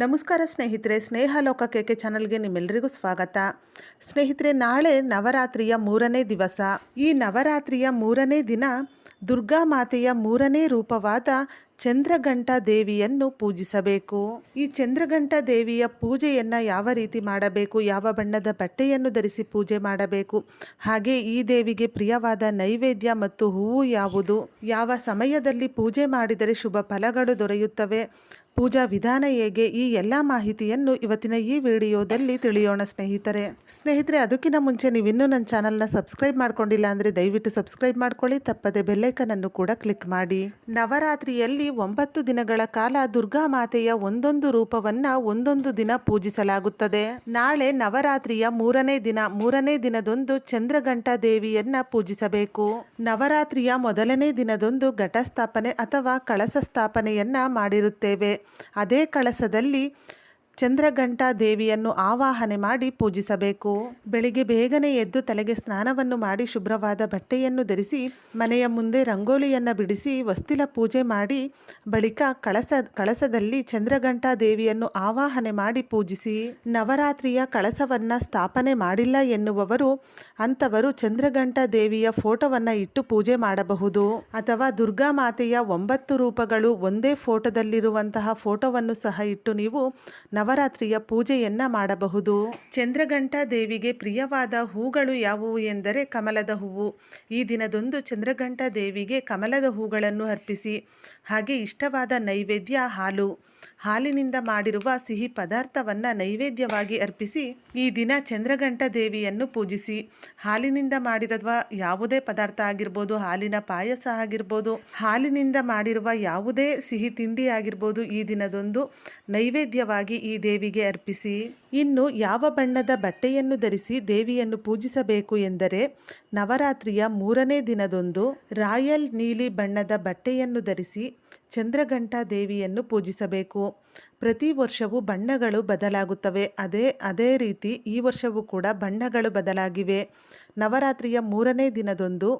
ನಮಸ್ಕಾರ ಸ್ನೇಹಿತರೆ ಸ್ನೇಹ ಲೋಕ ಕೆಕೆ ಚಾನಲ್ಗೆ ನಿಮ್ಮೆಲ್ಲರಿಗೂ ಸ್ವಾಗತ. ಸ್ನೇಹಿತರೆ, ನಾಳೆ ನವರಾತ್ರಿಯ ಮೂರನೇ ದಿವಸ. ಈ ನವರಾತ್ರಿಯ ಮೂರನೇ ದಿನ ದುರ್ಗಾ ಮಾತೆಯ ಮೂರನೇ ರೂಪವಾದ ಚಂದ್ರಘಂಟ ದೇವಿಯನ್ನು ಪೂಜಿಸಬೇಕು. ಈ ಚಂದ್ರಘಂಟ ದೇವಿಯ ಪೂಜೆಯನ್ನು ಯಾವ ರೀತಿ ಮಾಡಬೇಕು, ಯಾವ ಬಣ್ಣದ ಬಟ್ಟೆಯನ್ನು ಧರಿಸಿ ಪೂಜೆ ಮಾಡಬೇಕು, ಹಾಗೆ ಈ ದೇವಿಗೆ ಪ್ರಿಯವಾದ ನೈವೇದ್ಯ ಮತ್ತು ಹೂವು ಯಾವುದು, ಯಾವ ಸಮಯದಲ್ಲಿ ಪೂಜೆ ಮಾಡಿದರೆ ಶುಭ ಫಲಗಳು ದೊರೆಯುತ್ತವೆ ಪೂಜಾ ವಿಧಾನ ಹೇಗೆ ಈ ಎಲ್ಲ ಮಾಹಿತಿಯನ್ನು ಇವತ್ತಿನ ಈ ವಿಡಿಯೋದಲ್ಲಿ ತಿಳಿಯೋಣ ಸ್ನೇಹಿತರೆ. ಸ್ನೇಹಿತರೆ, ಅದಕ್ಕಿಂತ ಮುಂಚೆ ನೀವು ಇನ್ನೂ ನನ್ನ ಚಾನಲ್ನ ಸಬ್ಸ್ಕ್ರೈಬ್ ಮಾಡ್ಕೊಂಡಿಲ್ಲ ಅಂದರೆ ದಯವಿಟ್ಟು ಸಬ್ಸ್ಕ್ರೈಬ್ ಮಾಡ್ಕೊಳ್ಳಿ, ತಪ್ಪದೆ ಬೆಲ್ಲೈಕನನ್ನು ಕೂಡ ಕ್ಲಿಕ್ ಮಾಡಿ. ನವರಾತ್ರಿಯಲ್ಲಿ ಒಂಬತ್ತು ದಿನಗಳ ಕಾಲ ದುರ್ಗಾ ಮಾತೆಯ ಒಂದೊಂದು ರೂಪವನ್ನ ಒಂದೊಂದು ದಿನ ಪೂಜಿಸಲಾಗುತ್ತದೆ. ನಾಳೆ ನವರಾತ್ರಿಯ ಮೂರನೇ ದಿನ, ಮೂರನೇ ದಿನದೊಂದು ಚಂದ್ರಘಂಟ ದೇವಿಯನ್ನ ಪೂಜಿಸಬೇಕು. ನವರಾತ್ರಿಯ ಮೊದಲನೇ ದಿನದೊಂದು ಘಟಸ್ಥಾಪನೆ ಅಥವಾ ಕಳಸ ಸ್ಥಾಪನೆಯನ್ನ ಮಾಡಿರುತ್ತೇವೆ. ಅದೇ ಕಳಸದಲ್ಲಿ ಚಂದ್ರಘಂಟ ದೇವಿಯನ್ನು ಆವಾಹನೆ ಮಾಡಿ ಪೂಜಿಸಬೇಕು. ಬೆಳಿಗ್ಗೆ ಬೇಗನೆ ಎದ್ದು ತಲೆಗೆ ಸ್ನಾನವನ್ನು ಮಾಡಿ ಶುಭ್ರವಾದ ಬಟ್ಟೆಯನ್ನು ಧರಿಸಿ, ಮನೆಯ ಮುಂದೆ ರಂಗೋಲಿಯನ್ನು ಬಿಡಿಸಿ ವಸ್ತಿಲ ಪೂಜೆ ಮಾಡಿ, ಬಳಿಕ ಕಳಸ, ಕಳಸದಲ್ಲಿ ಚಂದ್ರಘಂಟಾ ದೇವಿಯನ್ನು ಆವಾಹನೆ ಮಾಡಿ ಪೂಜಿಸಿ, ನವರಾತ್ರಿಯ ಕಳಸವನ್ನು ಸ್ಥಾಪನೆ ಮಾಡಿಲ್ಲ ಎನ್ನುವವರು, ಅಂಥವರು ಚಂದ್ರಘಂಟಾ ದೇವಿಯ ಫೋಟೋವನ್ನು ಇಟ್ಟು ಪೂಜೆ ಮಾಡಬಹುದು. ಅಥವಾ ದುರ್ಗಾ ಮಾತೆಯ ಒಂಬತ್ತು ರೂಪಗಳು ಒಂದೇ ಫೋಟೋದಲ್ಲಿರುವಂತಹ ಫೋಟೋವನ್ನು ಸಹ ಇಟ್ಟು ನೀವು ನವರಾತ್ರಿಯ ಪೂಜೆಯನ್ನ ಮಾಡಬಹುದು. ಚಂದ್ರಘಂಟಾ ದೇವಿಗೆ ಪ್ರಿಯವಾದ ಹೂಗಳು ಯಾವುವು ಎಂದರೆ ಕಮಲದ ಹೂವು. ಈ ದಿನದೊಂದು ಚಂದ್ರಘಂಟಾ ದೇವಿಗೆ ಕಮಲದ ಹೂಗಳನ್ನು ಅರ್ಪಿಸಿ, ಹಾಗೆ ಇಷ್ಟವಾದ ನೈವೇದ್ಯ ಹಾಲು. ಹಾಲಿನಿಂದ ಮಾಡಿರುವ ಸಿಹಿ ಪದಾರ್ಥವನ್ನು ನೈವೇದ್ಯವಾಗಿ ಅರ್ಪಿಸಿ ಈ ದಿನ ಚಂದ್ರಘಂಟ ದೇವಿಯನ್ನು ಪೂಜಿಸಿ. ಹಾಲಿನಿಂದ ಮಾಡಿರುವ ಯಾವುದೇ ಪದಾರ್ಥ ಆಗಿರ್ಬೋದು, ಹಾಲಿನ ಪಾಯಸ ಆಗಿರ್ಬೋದು, ಹಾಲಿನಿಂದ ಮಾಡಿರುವ ಯಾವುದೇ ಸಿಹಿ ತಿಂಡಿ ಆಗಿರ್ಬೋದು ಈ ದಿನದೊಂದು ನೈವೇದ್ಯವಾಗಿ ಈ ದೇವಿಗೆ ಅರ್ಪಿಸಿ. ಇನ್ನು ಯಾವ ಬಣ್ಣದ ಬಟ್ಟೆಯನ್ನು ಧರಿಸಿ ದೇವಿಯನ್ನು ಪೂಜಿಸಬೇಕು ಎಂದರೆ ನವರಾತ್ರಿಯ ಮೂರನೇ ದಿನದೊಂದು ರಾಯಲ್ ನೀಲಿ ಬಣ್ಣದ ಬಟ್ಟೆಯನ್ನು ಧರಿಸಿ ಚಂದ್ರಘಂಟಾ ದೇವಿಯನ್ನು ಪೂಜಿಸಬೇಕು. ಪ್ರತಿ ವರ್ಷವೂ ಬಣ್ಣಗಳು ಬದಲಾಗುತ್ತವೆ. ಅದೇ ಅದೇ ರೀತಿ ಈ ವರ್ಷವೂ ಕೂಡ ಬಣ್ಣಗಳು ಬದಲಾಗಿವೆ. ನವರಾತ್ರಿಯ ಮೂರನೇ ದಿನದೊಂದು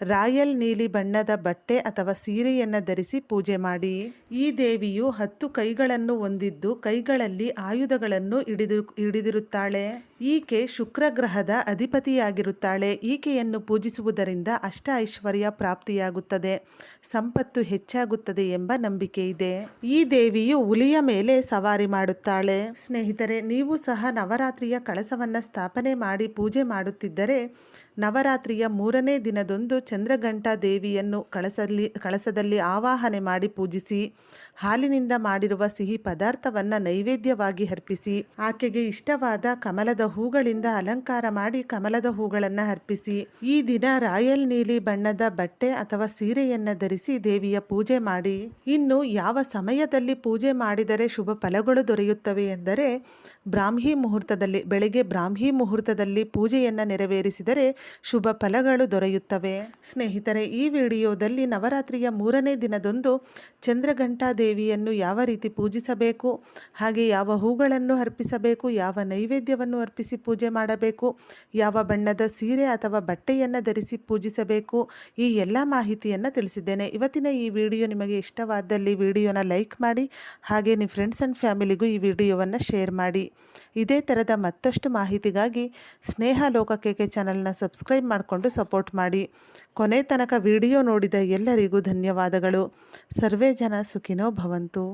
ರಾಯಲ್ ನೀಲಿ ಬಣ್ಣದ ಬಟ್ಟೆ ಅಥವಾ ಸೀರೆಯನ್ನು ಧರಿಸಿ ಪೂಜೆ ಮಾಡಿ. ಈ ದೇವಿಯು ಹತ್ತು ಕೈಗಳನ್ನು ಹೊಂದಿದ್ದು ಕೈಗಳಲ್ಲಿ ಆಯುಧಗಳನ್ನು ಹಿಡಿದು ಹಿಡಿದಿರುತ್ತಾಳೆ. ಈಕೆ ಶುಕ್ರಗ್ರಹದ ಅಧಿಪತಿಯಾಗಿರುತ್ತಾಳೆ. ಈಕೆಯನ್ನು ಪೂಜಿಸುವುದರಿಂದ ಅಷ್ಟ ಐಶ್ವರ್ಯ ಪ್ರಾಪ್ತಿಯಾಗುತ್ತದೆ. ಸಂಪತ್ತು ಹೆಚ್ಚಾಗುತ್ತದೆ ಎಂಬ ನಂಬಿಕೆ ಇದೆ. ಈ ದೇವಿಯು ಹುಲಿಯ ಮೇಲೆ ಸವಾರಿ ಮಾಡುತ್ತಾಳೆ. ಸ್ನೇಹಿತರೆ, ನೀವು ಸಹ ನವರಾತ್ರಿಯ ಕಳಸವನ್ನು ಸ್ಥಾಪನೆ ಮಾಡಿ ಪೂಜೆ ಮಾಡುತ್ತಿದ್ದರೆ ನವರಾತ್ರಿಯ ಮೂರನೇ ದಿನದೊಂದು ಚಂದ್ರಘಂಟ ದೇವಿಯನ್ನು ಕಳಸಲ್ಲಿ, ಕಳಸದಲ್ಲಿ ಆವಾಹನೆ ಮಾಡಿ ಪೂಜಿಸಿ, ಹಾಲಿನಿಂದ ಮಾಡಿರುವ ಸಿಹಿ ಪದಾರ್ಥವನ್ನು ನೈವೇದ್ಯವಾಗಿ ಅರ್ಪಿಸಿ, ಆಕೆಗೆ ಇಷ್ಟವಾದ ಕಮಲದ ಹೂಗಳಿಂದ ಅಲಂಕಾರ ಮಾಡಿ ಕಮಲದ ಹೂಗಳನ್ನು ಅರ್ಪಿಸಿ, ಈ ದಿನ ರಾಯಲ್ ನೀಲಿ ಬಣ್ಣದ ಬಟ್ಟೆ ಅಥವಾ ಸೀರೆಯನ್ನು ಧರಿಸಿ ದೇವಿಯ ಪೂಜೆ ಮಾಡಿ. ಇನ್ನು ಯಾವ ಸಮಯದಲ್ಲಿ ಪೂಜೆ ಮಾಡಿದರೆ ಶುಭ ಫಲಗಳು ದೊರೆಯುತ್ತವೆ ಎಂದರೆ, ಬ್ರಾಹ್ಮಿ ಮುಹೂರ್ತದಲ್ಲಿ, ಬೆಳಗ್ಗೆ ಬ್ರಾಹ್ಮಿ ಮುಹೂರ್ತದಲ್ಲಿ ಪೂಜೆಯನ್ನು ನೆರವೇರಿಸಿದರೆ ಶುಭ ಫಲಗಳು ದೊರೆಯುತ್ತವೆ. ಸ್ನೇಹಿತರೆ, ಈ ವಿಡಿಯೋದಲ್ಲಿ ನವರಾತ್ರಿಯ ಮೂರನೇ ದಿನದಂದು ಚಂದ್ರಘಂಟಾ ದೇವಿಯನ್ನು ಯಾವ ರೀತಿ ಪೂಜಿಸಬೇಕು, ಹಾಗೆ ಯಾವ ಹೂಗಳನ್ನು ಅರ್ಪಿಸಬೇಕು, ಯಾವ ನೈವೇದ್ಯವನ್ನು ಅರ್ಪಿಸಿ ಪೂಜೆ ಮಾಡಬೇಕು. ಯಾವ ಬಣ್ಣದ ಸೀರೆ ಅಥವಾ ಬಟ್ಟೆಯನ್ನು ಧರಿಸಿ ಪೂಜಿಸಬೇಕು. ಈ ಎಲ್ಲ ಮಾಹಿತಿಯನ್ನು ತಿಳಿಸಿದ್ದೇನೆ. ಇವತ್ತಿನ ಈ ವಿಡಿಯೋ ನಿಮಗೆ ಇಷ್ಟವಾದಲ್ಲಿ ವಿಡಿಯೋನ ಲೈಕ್ ಮಾಡಿ, ಹಾಗೆ ನಿಮ್ಮ ಫ್ರೆಂಡ್ಸ್ ಆ್ಯಂಡ್ ಫ್ಯಾಮಿಲಿಗೂ ಈ ವಿಡಿಯೋವನ್ನು ಶೇರ್ ಮಾಡಿ. ಇದೇ ಥರದ ಮತ್ತಷ್ಟು ಮಾಹಿತಿಗಾಗಿ ಸ್ನೇಹ ಲೋಕಕ್ಕೆ ಚಾನಲ್ನ ಸಬ್ಸ್ಕ್ರೈಬ್ ಮಾಡಿಕೊಂಡು ಸಪೋರ್ಟ್ ಮಾಡಿ. ಕೊನೆ ತನಕ ವಿಡಿಯೋ ನೋಡಿದ ಎಲ್ಲರಿಗೂ ಧನ್ಯವಾದಗಳು. ಸರ್ವೇ ಜನ ಸುಖಿನೋ ಭವಂತು.